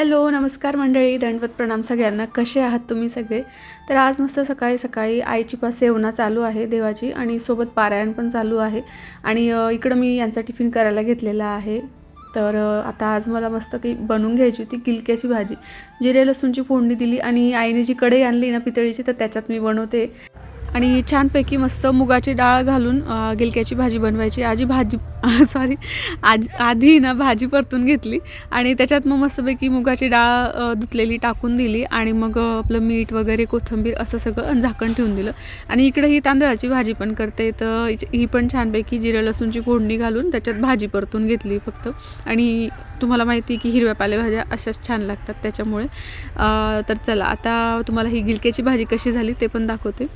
Hello नमस्कार मंडळी दंडवत प्रणाम सगळ्यांना. कसे आहात तुम्ही सगळे? तर आज मस्त सकाळी सकाळी आईची पास सेवना चालू आहे देवाची आणि सोबत पारायण पण चालू आहे. आणि इकडं मी यांचा टिफिन करायला घेतलेला आहे. तर आता आज मला मस्त काही बनवून घ्यायची होती गिलक्याची भाजी. जिरे लसूणची फोडणी दिली आणि आईने जी कढई आणली ना पितळीची तर त्याच्यात मी बनवते. आणि छानपैकी मस्त मुगाची डाळ घालून गिलक्याची भाजी बनवायची. आजी भाजी सॉरी आज आधी ना भाजी परतून घेतली आणि त्याच्यात मग मस्तपैकी मुगाची डाळ धुतलेली टाकून दिली आणि मग आपलं मीठ वगैरे कोथिंबीर असं सगळं झाकण ठेवून दिलं. आणि इकडे ही तांदळाची भाजी पण करते. तर ही पण छानपैकी जिरं लसूणची फोडणी घालून त्याच्यात भाजी परतून घेतली फक्त. आणि तुम्हाला माहिती आहे की हिरव्या पालेभाज्या अशाच छान लागतात त्याच्यामुळे. तर चला आता तुम्हाला ही गिलक्याची भाजी कशी झाली ते पण दाखवते.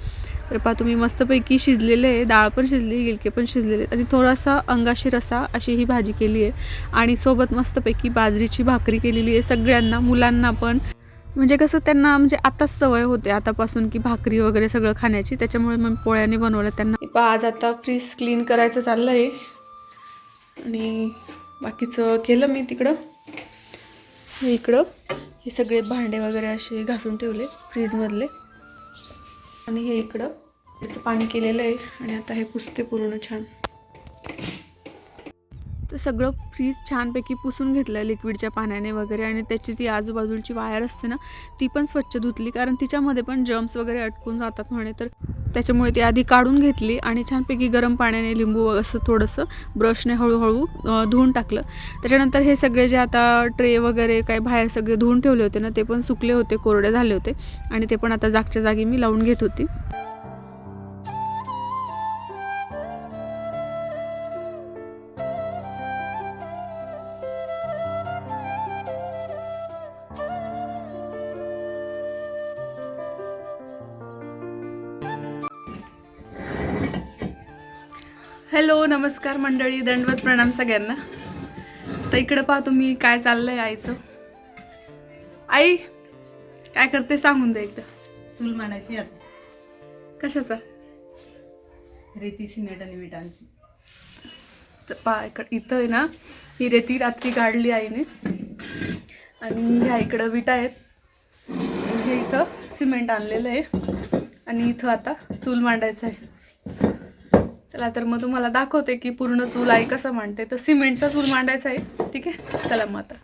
तर पहा तुम्ही मस्तपैकी शिजलेले आहे. डाळ पण शिजली गिलके पण शिजलेले आहेत. आणि थोडासा अंगाशी रसा अशी ही भाजी केली आहे. आणि सोबत मस्तपैकी बाजरीची भाकरी केलेली आहे सगळ्यांना मुलांना पण. म्हणजे कसं त्यांना म्हणजे आताच सवय होते आतापासून की भाकरी वगैरे सगळं खाण्याची. त्याच्यामुळे मग पोळ्याने बनवलं त्यांना. आज आता फ्रीज क्लीन करायचं चाललं आहे आणि बाकीचं केलं मी तिकडं. हे इकडं. हे सगळे भांडे वगैरे असे घासून ठेवले फ्रीजमधले. आणि हे इकडं. त्याचं पाणी केलेलं आहे आणि आता हे पुसते पूर्ण छान. तर सगळं फ्रीज छानपैकी पुसून घेतलं आहे लिक्विडच्या पाण्याने वगैरे आणि त्याची ती आजूबाजूची वायर असते ना ती पण स्वच्छ धुतली. कारण तिच्यामध्ये पण जम्स वगैरे अटकून जातात म्हणे तर त्याच्यामुळे ती आधी काढून घेतली आणि छानपैकी गरम पाण्याने लिंबू असं थोडंसं ब्रशने हळूहळू धुवून टाकलं. त्याच्यानंतर हे सगळे जे आता ट्रे वगैरे काय बाहेर सगळे धुवून ठेवले होते ना ते पण सुकले होते कोरडे झाले होते. आणि ते पण आता जागच्या जागी मी लावून घेत होती. हॅलो नमस्कार मंडळी दंडवत प्रणाम सगळ्यांना. तर इकडं पहा तुम्ही काय चाललंय आईचं? आई काय करते सांगून दे एकदा. चूल मांडायची आता. कशाचा? रेती सिमेंट आणि विटांची. तर पहा इकड इथं आहे ना ही रेती रात्री काढली आईने. आणि ह्या इकडं विटा आहेत. आणि हे इथं सिमेंट आणलेलं आहे. आणि इथं आता चूल मांडायचं आहे. चला तर मग तुम्हाला दाखवते की पूर्ण चूल आई कसं मांडते. तर सिमेंटचा चूल मांडायचा आहे. ठीक आहे? चला मग आता.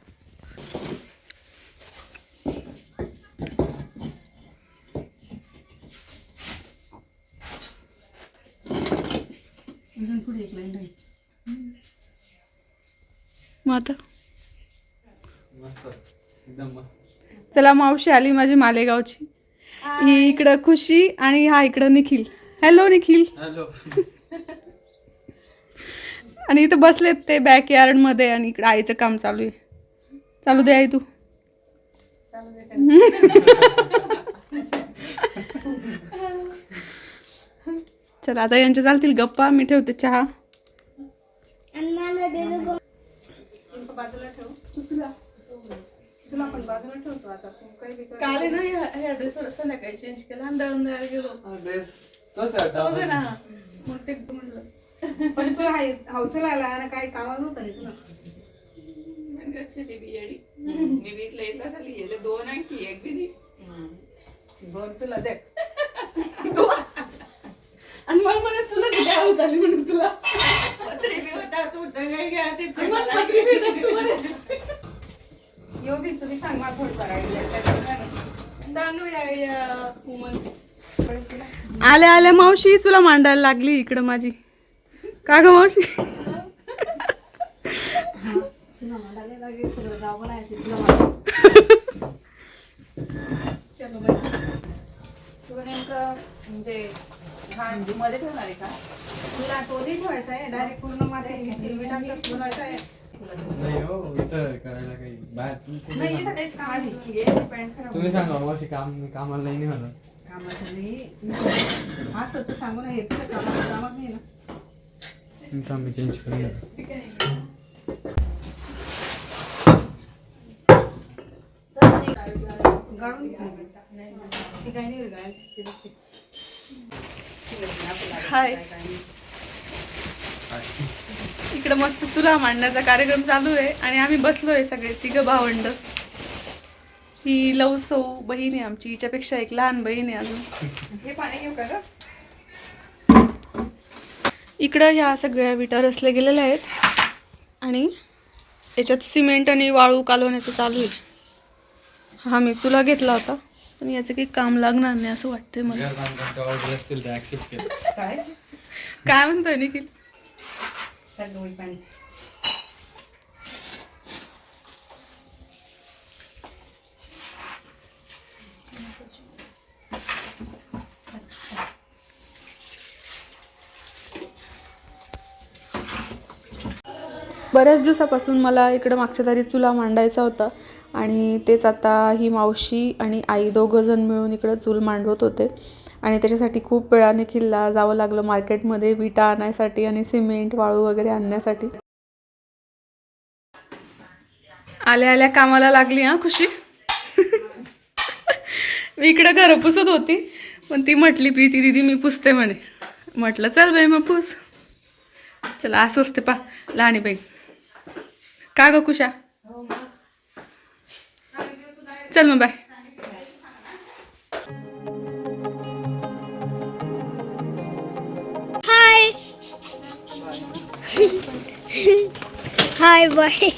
मग चला मावशी आली माझी मालेगावची. ही इकडं खुशी आणि हा इकडं निखिल. हॅलो निखिल. हॅलो आणि इथं बसलेत ते बॅक यार्डमध्ये आणि इकडं आईचं काम चालू आहे. चालू दे आई तू. चला आता यांच्या चालतील गप्पा. मी ठेवते चहा. काल ना ह्या ड्रेसवर संध्याकाळी चेंज केला आणि दळून द्यायला गेलो. ड्रेस तोच आहे. ना. मग ते म्हणलं. पण तुला हाय हौसला आला ना काही कामात नव्हतं रे तुला? मी बी इथलं येत असेल गेले दोन आहे की एक नाही. दोन तुला दे. आणि मला म्हणे तुला किती हाऊस आली म्हणून तुला? पत्रे बी होता तू सगळे घ्या ते पत्री बी होती तू म्हणे. यो बी तुम्ही सांग थोडी करायला चांगली आयडिया आल्या आल्या मावशी तुला मांडायला लागली इकडं माझी. का ग मावशी? म्हणजे तो नाही ठेवायचा आहे डायरेक्ट पूर्ण माझ्या विटांचाच बनवायचा आहे. नाही हो इथं करायला काही बाहेर. तुम्ही- सांगा. मावशी काम कामाला नाही म्हणत कामाचं नाही. असं तर सांगू ना हे तुझ्या कामाचं कामात नाही ना. मी काम मी चेंज करून गाळून. ते काही नाही. हाय. इकडं मस्त चुला मांडण्याचा कार्यक्रम चालू आहे आणि आम्ही बसलोय सगळे तिघं भावंड. ही लव सौ बहीण आहे आमची हिच्यापेक्षा एक लहान बहीण आहे अजून. हे पाणी घेऊ का ग? इकडं ह्या सगळ्या विटा रचल्या गेलेल्या आहेत. आणि याच्यात सिमेंट आणि वाळू कालवण्याचं चालू आहे. हा मी तुला घेतला होता पण याचं काही काम लागणार नाही असं वाटतंय मला. काय? म्हणतोय निखिल? बऱ्याच दिवसापासून मला इकडं मागच्या दारी चुला मांडायचा होता आणि तेच आता ही मावशी आणि आई दोघंजण मिळून इकडं चूल मांडवत होते. आणि त्याच्यासाठी खूप वेळाने किल्ला जावं लागलं मार्केटमध्ये विटा आणायसाठी आणि सिमेंट वाळू वगैरे आणण्यासाठी. आल्या आल्या कामाला लागली हां खुशी? मी इकडं घरं पुसत होती पण ती म्हटली प्रीती दिदी मी पुसते म्हणे. म्हटलं चल बाई मग पुस. चला असं असते पा लहानी बाई. का ग कुशा चल मग bye hi hi bye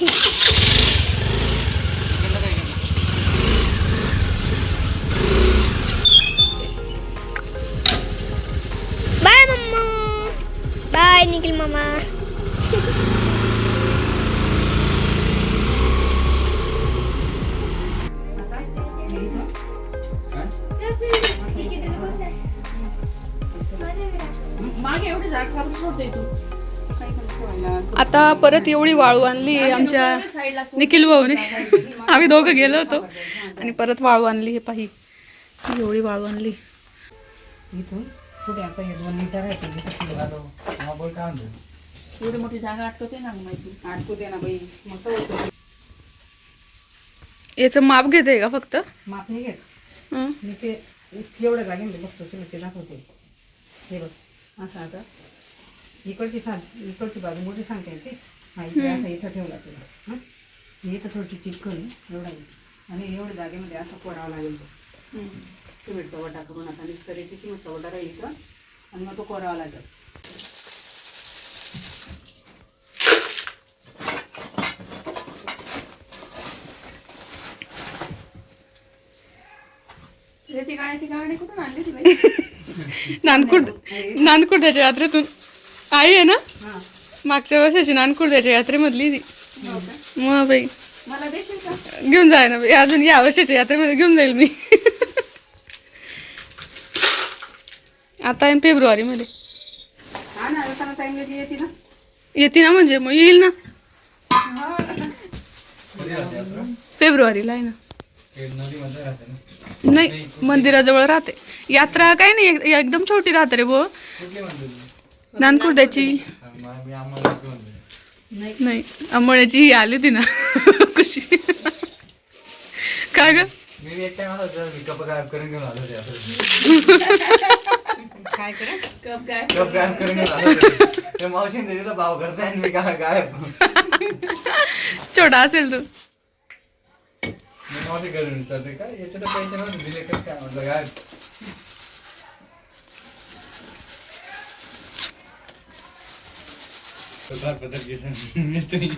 bye mamma bye Nikhil मामा आता परत एवढी वाळू आणली आमच्या निखिल भाऊने. आम्ही दोघं गेलो होतो. आणि परत वाळू आणली हे पाही एवढी वाळू आणली. एवढी मोठी जागा अटकवते ना माहिती. ना बाई. याचं माप घेते का फक्त? माप नाही घेत. हं. मी ते एवढ्या जागेमध्ये बसतो तुला ते दाखवते. हे बघ. असं आता. इकडची सांग इकडची बाजू मोठी सांगता हा इकडे असं इथं ठेवला तुला. हां? इथं थोडीशी चिपकून एवढा. आणि एवढ्या जागेमध्ये असं कोरावं लागेल तो. सिमेंटचा वटा करून आता नुसतं रेती सिमेंटचा वटा राहील इथं. आणि मग तो कोरावा लागेल. रेती गाण्याची गाणी कुठून आणली ती बाई? नानकुर्द नानकुर्द्याच्या यात्रेतून आई आहे ना? हां मागच्या वर्षाची नानकुर्द्याच्या यात्रेमधली ती. मग बाई. घेऊन जाय ना बाई. अजून या वर्षाच्या यात्रेमध्ये घेऊन जाईल मी. आता आहे फेब्रुवारीमध्ये. हा येते ना? येते ना म्हणजे मग येईल ना? यात्रा? फेब्रुवारीला आहे ना. नाही मंदिराजवळ राहते. यात्रा काय नाही एक- एकदम छोटी राहते रे तू नानकुर्ड्याची नाही अंबोण्याची ही आली होती ना. खुशी. काय ग? छोटा असेल तू. मी मावशी घरून विचारते काय याचे तर पैसे नव्हते दिले कसं काय म्हटलं मिस्त्री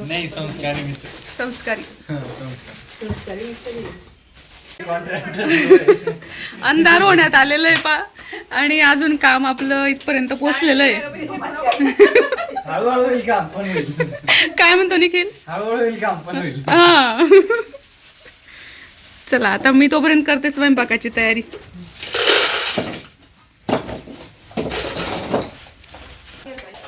नाही संस्कारी मिस्त्री संस्कारी संस्कार कॉन्ट्रॅक्टर अंधार होण्यात आलेलं आहे पा आणि अजून काम आपलं इथपर्यंत पोहोचलेलं आहे हळूहळू होईल काम पण होईल. काय म्हणतो निखिल? हळूहळू होईल काम पण होईल. हा. चला आता मी तोपर्यंत करते स्वयंपाकाची तयारी.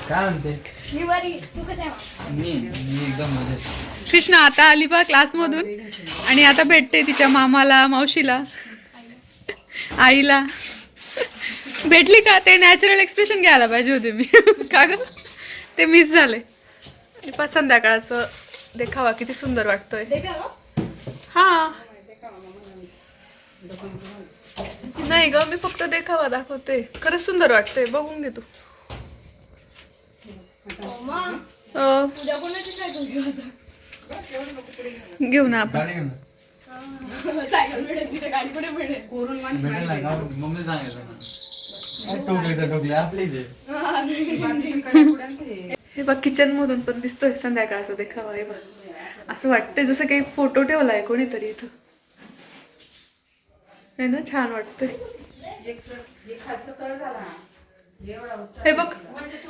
काय म्हणते? मी बरी तू कसं मी मी एकदम मजेत. कृष्णा आता आली पा क्लासमधून. आणि आता भेटते तिच्या मामाला मावशीला आईला. भेटली का? ते नॅचरल एक्सप्रेशन घ्यायला पाहिजे होते मी. का ग? ते मिस झाले. आणि पा संध्याकाळचं देखावा किती सुंदर वाटतोय. हा. नाही ग मी फक्त देखावा दाखवते. खरंच सुंदर वाटतंय बघून घे तू. घेऊ ना आपण. मम्मी सांगायचं हे बघ किचन मधून पण दिसतोय संध्याकाळचा देखावा हे बघ. असं वाटतंय जसं काही फोटो ठेवलाय कोणीतरी इथं. है ना छान वाटतंय. हे बघ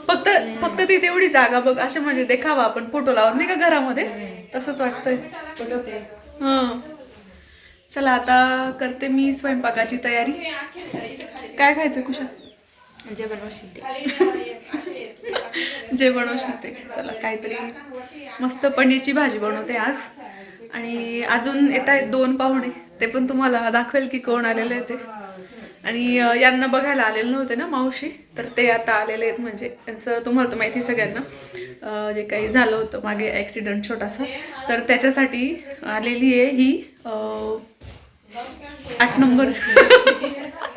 फक्त फक्त ती तेवढी जागा बघ अशा म्हणजे देखावा आपण फोटो लावत नाही का घरामध्ये? तसंच वाटतंय. हां. चला आता करते मी स्वयंपाकाची तयारी. काय खायचं कुशा जे बनवशील ते. जे बनवशील ते. चला काहीतरी मस्त पनीरची भाजी बनवते आज. आणि अजून येत आहेत दोन पाहुणे. ते पण तुम्हाला दाखवेल की कोण आलेले आहे ते. आणि यांना बघायला आलेले नव्हते ना मावशी? तर ते आता आलेले आहेत म्हणजे त्यांचं तुम्हाला तर माहिती सगळ्यांना. जे काही झालं होतं मागे ॲक्सिडेंट छोटासा. तर त्याच्यासाठी आलेली आहे ही आठ नंबर.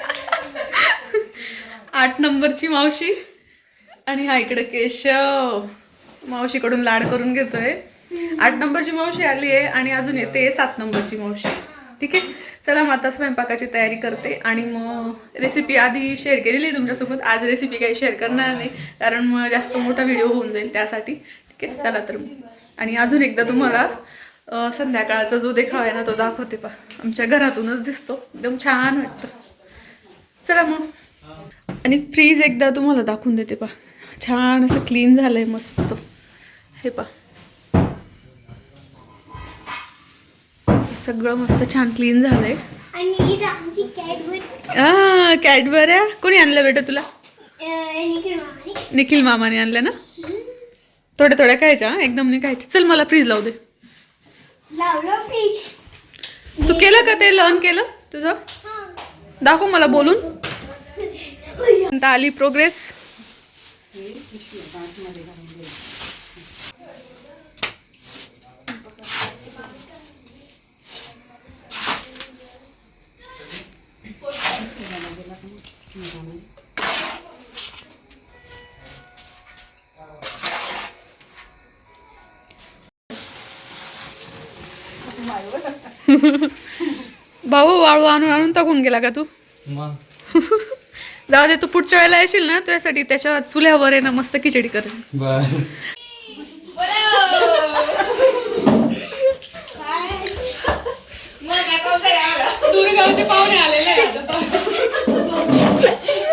आठ नंबरची मावशी. आणि हा इकडे केशव मावशीकडून लाड करून घेतोय. आठ नंबरची मावशी आली आहे आणि अजून येते सात नंबरची मावशी. ठीक आहे? चला मग आता स्वयंपाकाची तयारी करते आणि मग रेसिपी आधी शेअर केलेली आहे तुमच्यासोबत. आज रेसिपी काही शेअर करणार नाही कारण मग जास्त मोठा व्हिडिओ होऊन जाईल त्यासाठी. ठीक आहे? चला तर मग. आणि अजून एकदा तुम्हाला संध्याकाळचा जो देखावा आहे ना तो दाखवते पा आमच्या घरातूनच दिसतो. एकदम छान वाटतं. चला मग. आणि फ्रीज एकदा तुम्हाला दाखवून देते पा छान असं क्लीन झालंय मस्त. हे पा सगळं मस्त छान क्लीन झालंय. आणि इथं आमची कॅट आ कॅडबऱ्या कोणी आणलं बेटा तुला? निखिल मामाने. आणलं ना? थोड्या थोड्या खायच्या? एकदम नाही खायच्या. चल मला फ्रीज लावू दे. तू केलं का ते लर्न केलं तुझं? दाखव मला बोलून. आता आली प्रोग्रेस भाऊ वाळू आणून आणून टाकून गेला का तू मग जाऊ दे तू पुढच्या वेळेला येशील ना? तुझ्यासाठी त्याच्या चुल्यावर आहे ना मस्त खिचडी करेन बर. दुर्गावचे पाहुणे आलेले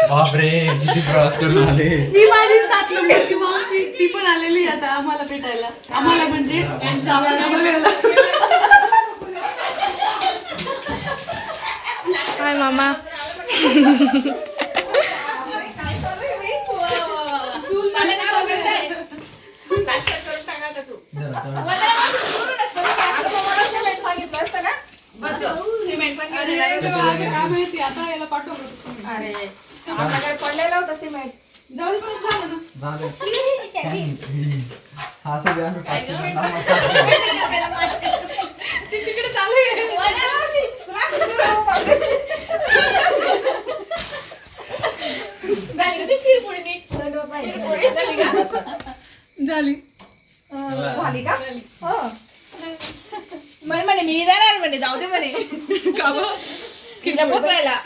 बापरे किती प्रवास करून आले. ही माझी सात नंबरची मावशी ती पण आलेली आता आम्हाला भेटायला. आम्हाला म्हणजे जावयाला बघायला हाय मामा? काय माहिती आता याला झालं ना झाले असं द्या आम्ही पाच जण आम्हाला सात जण. ती तिकडे चालू आहे झाली म्हणे मी जाणार म्हणे जाऊ दे म्हणे. का बरं?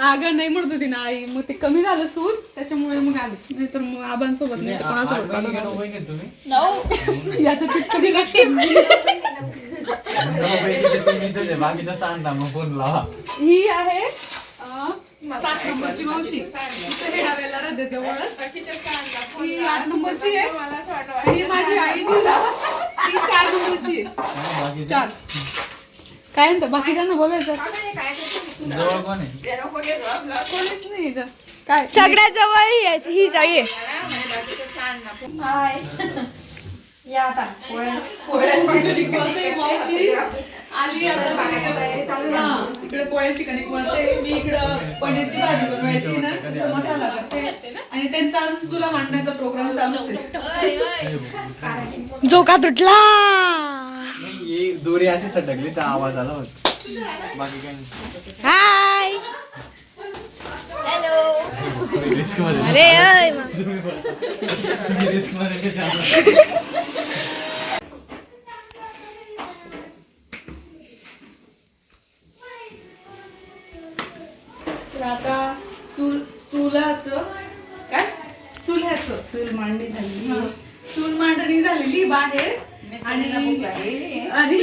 अगं नाही म्हणत होती ना आई. मग ते कमी झालं सूर त्याच्यामुळे मग आले. नाही तर मग आबांसोबत नाही तर कोणासोबत तुम्ही. याच्यात तितकं बाकीचं सांगता मग फोन लावा. ही आहे अं, सात नंबरची मावशी. इथं हे डाव्याला ही आठ नंबरची आहे. ही माझी ती चार नंबरची आहे. चार. काय म्हणतं? बाकीच्यांना बोलायचं जवळ कोण आहे? कोणीच नाही इथं. काय? सगळ्यात जवळ ही आहे, जाई पोळ्यांची कणिक. मळते मावशी आली आता इकडे पोळ्यांची कणिक मळते मी इकडं पनीरची भाजी बनवायची ना मसाला करते. आणि त्यांचा अजून तुला मांडण्याचा प्रोग्राम चालूच आहे. झोका तुटला? नाही, ही दोरी अशी सटकली तर आवाज आला होता. बाकी काही नाही. हाय आता चुल चुलाचं काय? चुल्याचं चूल मांडणी झाली चूल मांडणी झालेली बाहेर. आणि आणि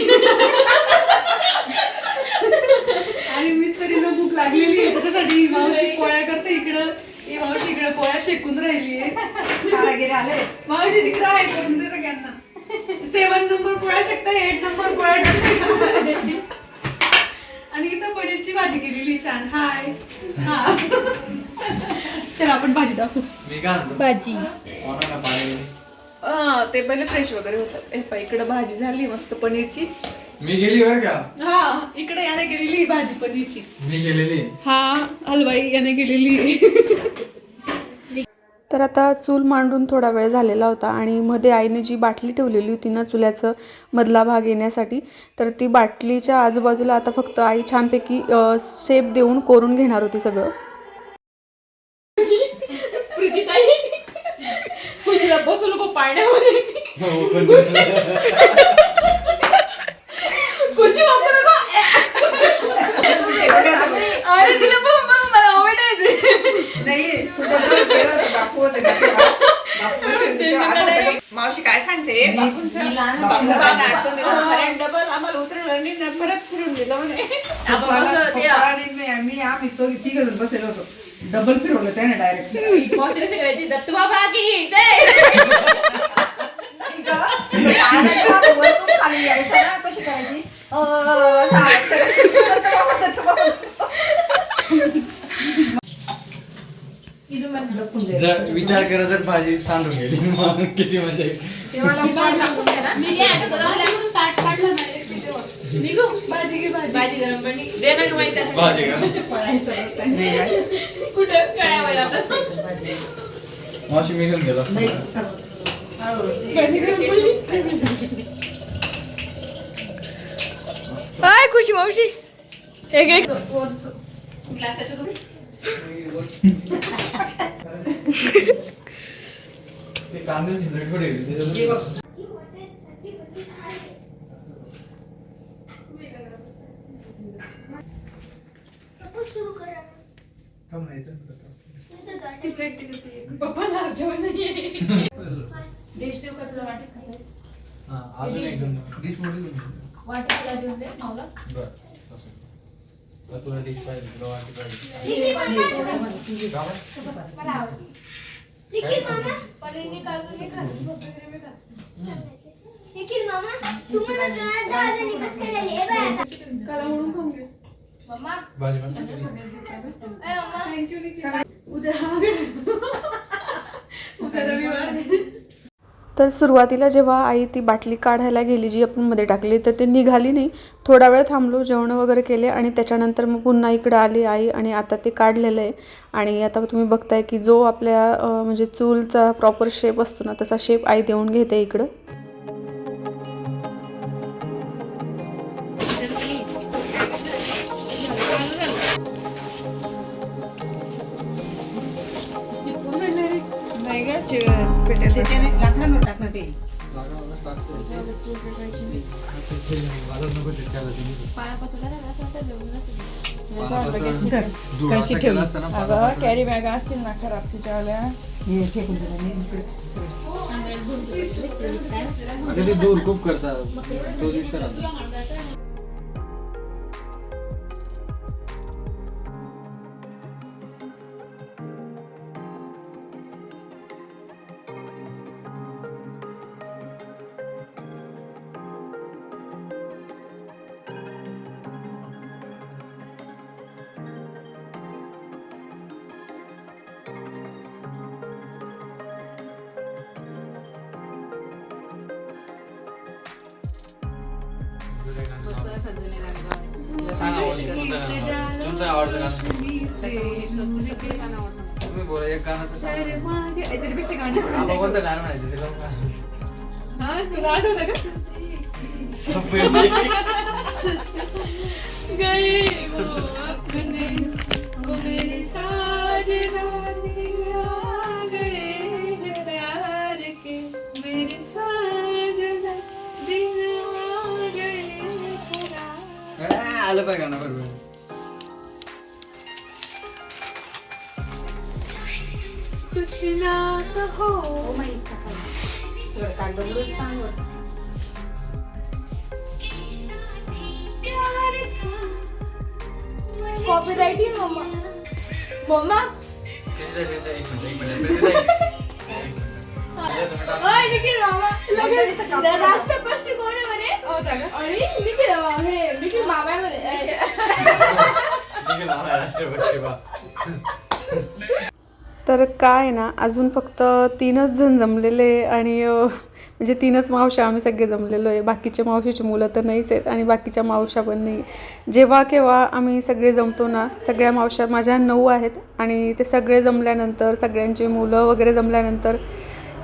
मिस्त्रीला भूक लागलेली आहे. त्याच्यासाठी मावशी पोळ्या करते. इकडं ही मावशी इकडे पोळ्या शेकून राहिली आहे. आले. मावशी तिकडे आहे करून दे सगळ्यांना. सेवन नंबर पोळ्या शकता एट नंबर पोळ्या आणि इथं पनीरची भाजी केलेली छान. हाय. हा. चला आपण भाजी दाखवू. भाजी. हा, ते पहिले फ्रेश वगैरे होतात. हे इकडं भाजी झाली मस्त पनीरची. मी गेली बरं का? हा इकडे याने केलेली भाजी पनीरची. मी गेलेली. हा हलवाई याने केलेली तर आता चूल मांडून थोडा वेळ झालेला होता आणि मध्ये आईने जी बाटली ठेवलेली होती ना चुल्याचं मधला भाग येण्यासाठी तर ती बाटलीच्या आजूबाजूला आता फक्त आई छानपैकी शेप देऊन कोरून घेणार होती सगळं. पाण्यामध्ये हो, पण खुशी वापरू नको अरे तिला बघ बघ, मला आवडायचं नाही तुझं घर जेवण होतं, बापू होतं का तेव्हा? बापू होतं तेव्हा आता होतं. मावशी काय सांगते? डबल आम्हाला उतरवलं आणि परत फिरून दिलं म्हणे. आपण कसं ते मी आम्ही तो तिघ जण बसलेलो होतो. डबल फिरवलं त्याने डायरेक्ट मावशी कशी करायची दत्त बाबा की खाली यायचं ना कशी करायची अं, असं हात जर विचार करा तर भाजी सांडून गेली. मग किती मजा येईल. भाजी का कुठं काय व्हायला आता मावशी मी घेऊन गेलो. काय खुशी मावशी. एक एक. 남는 생각을 그래요. तर सुरुवातीला जेव्हा आई ती बाटली काढायला गेली जी आपण मध्ये टाकली तर ते निघाली नाही. थोडा वेळ थांबलो जेवण वगैरे केले आणि त्याच्यानंतर मग पुन्हा इकडं आली आई आणि आता ते काढलेलं आहे. आणि आता तुम्ही बघताय की जो आपल्या म्हणजे चूलचा प्रॉपर शेप असतो ना तसा शेप आई देऊन घेते इकडं. ते चिटकायला तुम्ही. कैची ठेवली अगं कॅरी बॅग असतील ना खराब तिच्यावाल्या हे दूर खूप करतात. तुमचं आवडतं गाणं तुम्ही बोला एक गाणं त्याच्यापेक्षा कोणतं गाणं म्हणायचं ते लोक हा तुला आठवतं का वो अपने साजना हैं खराब. आलं पाहिजे गाणं बरोबर कुछ ना कहो सगळं कागद सांग बरं. प्यार था कॉपीराइट ही मम्मा मम्मा ओय निखिल मामा लगेच राष्ट्रपती कोण आहे म्हणे आणि निखिल अं, हे निखिल मामा आहे म्हणे तर काय ना अजून फक्त तीनच जण जमलेले आणि म्हणजे तीनच मावशा आम्ही सगळे जमलेलो आहे. बाकीच्या मावशीची मुलं तर नाहीच आहेत आणि बाकीच्या मावशा पण नाही. जेव्हा केव्हा आम्ही सगळे जमतो ना सगळ्या मावशा माझ्या नऊ आहेत आणि ते सगळे जमल्यानंतर सगळ्यांची मुलं वगैरे जमल्यानंतर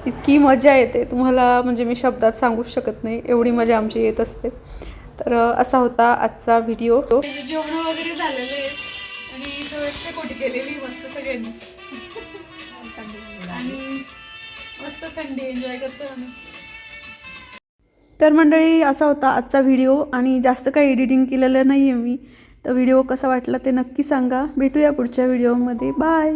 इतकी मजा येते. तुम्हाला म्हणजे मी शब्दात सांगूच शकत नाही. एवढी मजा आमची येत असते. तर असा होता आजचा व्हिडिओ जेवण वगैरे झालेले आहेत. आणि कोटी केलेली मस्त सगळ्यांनी. आणि मस्त थंडी एन्जॉय करतो आम्ही. तर मंडळी असा होता आजचा व्हिडिओ आणि जास्त काही एडिटिंग केलेलं नाही आहे मी. तर व्हिडिओ कसा वाटला ते नक्की सांगा. भेटूया पुढच्या व्हिडिओमध्ये बाय